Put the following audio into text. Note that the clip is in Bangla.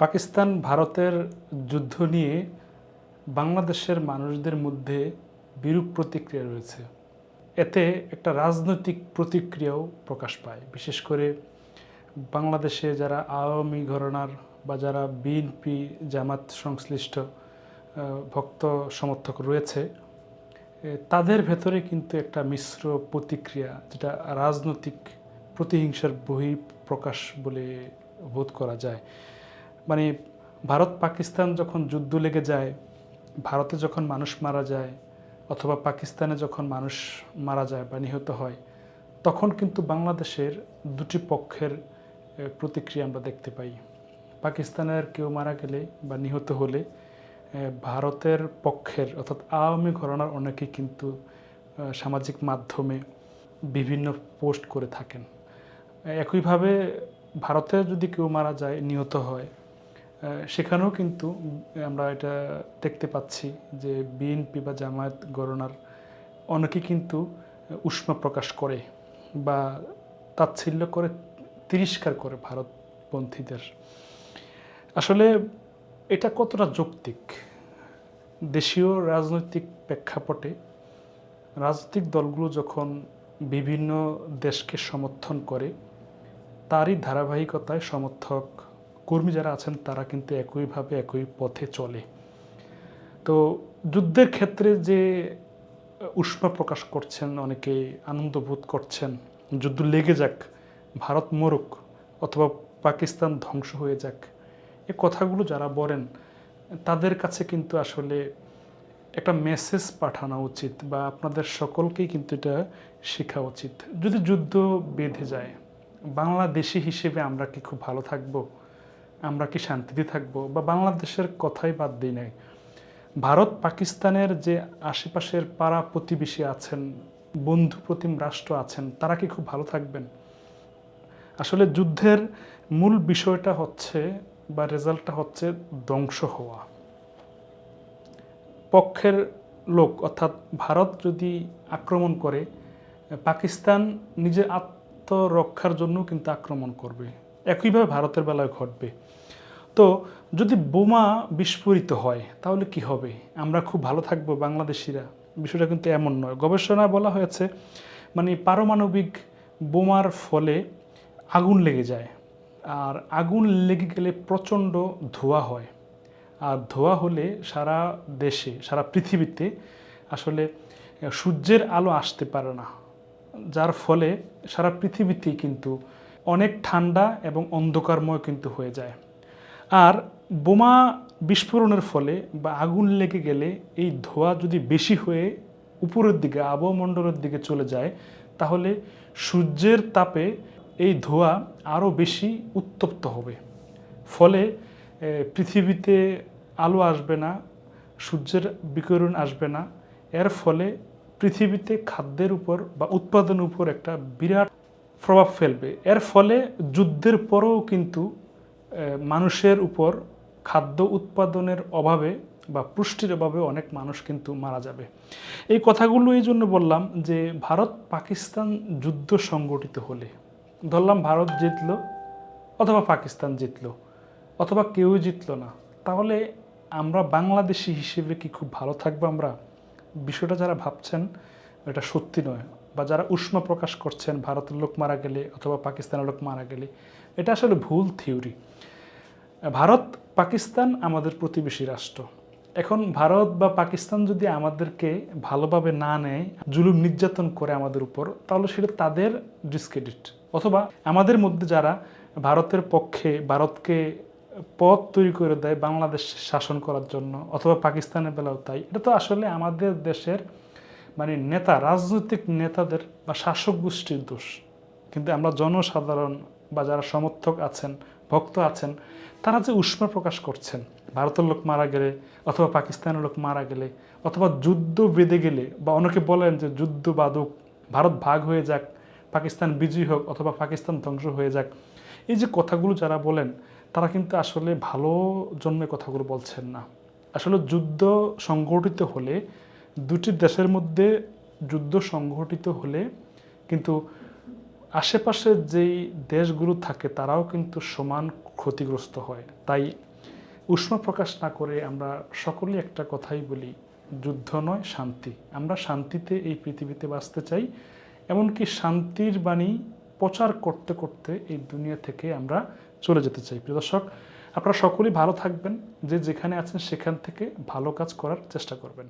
পাকিস্তান ভারতের যুদ্ধ নিয়ে বাংলাদেশের মানুষদের মধ্যে বিরূপ প্রতিক্রিয়া রয়েছে। এতে একটা রাজনৈতিক প্রতিক্রিয়াও প্রকাশ পায়। বিশেষ করে বাংলাদেশে যারা আওয়ামী ঘরানার বা যারা বিএনপি জামাত সংশ্লিষ্ট ভক্ত সমর্থক রয়েছে তাদের ভেতরে কিন্তু একটা মিশ্র প্রতিক্রিয়া, যেটা রাজনৈতিক প্রতিহিংসার বহি প্রকাশ বলে বোধ করা যায়। মানে ভারত পাকিস্তান যখন যুদ্ধ লেগে যায়, ভারতে যখন মানুষ মারা যায়, অথবা পাকিস্তানে যখন মানুষ মারা যায় বা নিহত হয়, তখন কিন্তু বাংলাদেশের দুটি পক্ষের প্রতিক্রিয়া আমরা দেখতে পাই। পাকিস্তানের কেউ মারা গেলে বা নিহত হলে ভারতের পক্ষের অর্থাৎ আওয়ামী ঘরানার অনেকেই কিন্তু সামাজিক মাধ্যমে বিভিন্ন পোস্ট করে থাকেন। একইভাবে ভারতে যদি কেউ মারা যায়, নিহত হয় সেখানেও কিন্তু আমরা এটা দেখতে পাচ্ছি যে বিএনপি বা জামায়াত গণনার অনেকে কিন্তু উষ্মা প্রকাশ করে বা তাচ্ছিল্য করে, তিরস্কার করে ভারতপন্থীদের। আসলে এটা কতটা যৌক্তিক? দেশীয় রাজনৈতিক প্রেক্ষাপটে রাজনৈতিক দলগুলো যখন বিভিন্ন দেশকে সমর্থন করে, তারই ধারাবাহিকতায় সমর্থক কর্মী যারা আছেন, তারা কিন্তু একইভাবে একই পথে চলে। তো যুদ্ধের ক্ষেত্রে যে উষ্মা প্রকাশ করছেন, অনেকে আনন্দ বোধ করছেন, যুদ্ধ লেগে যাক, ভারত মরুক অথবা পাকিস্তান ধ্বংস হয়ে যাক, এ কথাগুলো যারা বলেন, তাদের কাছে কিন্তু আসলে একটা মেসেজ পাঠানো উচিত বা আপনাদের সকলকেই কিন্তু এটা শেখা উচিত। যদি যুদ্ধ বেঁধে যায়, বাংলাদেশি হিসেবে আমরা কি খুব ভালো থাকব? আমরা কি শান্তিতে থাকব? বা বাংলাদেশের কথাই বাদ দিই নাই। ভারত পাকিস্তানের যে আশেপাশের পাড়া প্রতিবেশী আছেন, বন্ধু প্রতিম রাষ্ট্র আছেন, তারা কি খুব ভালো থাকবেন? আসলে যুদ্ধের মূল বিষয়টা হচ্ছে বা রেজাল্টটা হচ্ছে ধ্বংস হওয়া। পক্ষের লোক, অর্থাৎ ভারত যদি আক্রমণ করে, পাকিস্তান নিজের আত্মরক্ষার জন্য কিন্তু আক্রমণ করবে। একইভাবে ভারতের বেলায় ঘটবে। তো যদি বোমা বিস্ফোরিত হয়, তাহলে কি হবে? আমরা খুব ভালো থাকব বাংলাদেশিরা। বিষয়টা কিন্তু এমন নয়। গবেষণায় বলা হয়েছে মানে পারমাণবিক বোমার ফলে আগুন লেগে যায়। আর আগুন লেগে গেলে প্রচণ্ড ধোঁয়া হয়। আর ধোঁয়া হলে সারা দেশে, সারা পৃথিবীতে আসলে সূর্যের আলো আসতে পারে না। যার ফলে সারা পৃথিবীতেই কিন্তু অনেক ঠান্ডা এবং অন্ধকারময় কিন্তু হয়ে যায়। আর বোমা বিস্ফোরণের ফলে বা আগুন লেগে গেলে এই ধোঁয়া যদি বেশি হয়ে উপরের দিকে, আবহমণ্ডলের দিকে চলে যায়, তাহলে সূর্যের তাপে এই ধোঁয়া আরও বেশি উত্তপ্ত হবে। ফলে পৃথিবীতে আলো আসবে না, সূর্যের বিকিরণ আসবে না। এর ফলে পৃথিবীতে খাদ্যের উপর বা উৎপাদনের উপর একটা বিরাট প্রভাব ফেলবে। এর ফলে যুদ্ধের পরেও কিন্তু মানুষের উপর খাদ্য উৎপাদনের অভাবে বা পুষ্টির অভাবে অনেক মানুষ কিন্তু মারা যাবে। এই কথাগুলো এই জন্য বললাম যে, ভারত পাকিস্তান যুদ্ধ সংগঠিত হলে, ধরলাম ভারত জিতল অথবা পাকিস্তান জিতল অথবা কেউ জিতলো না, তাহলে আমরা বাংলাদেশি হিসেবে কি খুব ভালো থাকব আমরা? বিষয়টা যারা ভাবছেন, এটা সত্যি নয়। বা যারা উষ্মা প্রকাশ করছেন, ভারতের লোক মারা গেলে অথবা পাকিস্তানের লোক মারা গেলে, এটা আসলে ভুল থিওরি। ভারত, পাকিস্তান আমাদের প্রতিবেশী রাষ্ট্র। এখন ভারত বা পাকিস্তান যদি আমাদেরকে ভালোভাবে না নেয়, জুলুম নির্যাতন করে আমাদের উপর, তাহলে সেটা তাদের ডিসক্রেডিট অথবা আমাদের মধ্যে যারা ভারতের পক্ষে, ভারতকে পথ তৈরি করে দেয় বাংলাদেশ শাসন করার জন্য, অথবা পাকিস্তানের বেলাও তাই, এটা তো আসলে আমাদের দেশের মানে নেতা, রাজনৈতিক নেতাদের বা শাসক গোষ্ঠীর দোষ। কিন্তু আমরা জনসাধারণ বা যারা সমর্থক আছেন, ভক্ত আছেন, তারা যে উষ্মা প্রকাশ করছেন, ভারতের লোক মারা গেলে অথবা পাকিস্তানের লোক মারা গেলে অথবা যুদ্ধ বেঁধে গেলে বা অনেকে বলেন যে যুদ্ধ বাদক ভারত ভাগ হয়ে যাক, পাকিস্তান বিজয়ী হোক অথবা পাকিস্তান ধ্বংস হয়ে যাক, এই যে কথাগুলো যারা বলেন, তারা কিন্তু আসলে ভালো জন্মে কথাগুলো বলছেন না। আসলে যুদ্ধ সংগঠিত হলে দুটি দেশের মধ্যে যুদ্ধ সংঘটিত হলে কিন্তু আশেপাশের যেই দেশগুলো থাকে তারাও কিন্তু সমান ক্ষতিগ্রস্ত হয়। তাই উষ্ম প্রকাশ না করে আমরা সকলেই একটা কথাই বলি, যুদ্ধ নয়, শান্তি। আমরা শান্তিতে এই পৃথিবীতে বাঁচতে চাই, এমনকি শান্তির বাণী প্রচার করতে করতে এই দুনিয়া থেকে আমরা চলে যেতে চাই। প্রিয় দর্শক, আপনারা সকলেই ভালো থাকবেন, যে যেখানে আছেন সেখান থেকে ভালো কাজ করার চেষ্টা করবেন।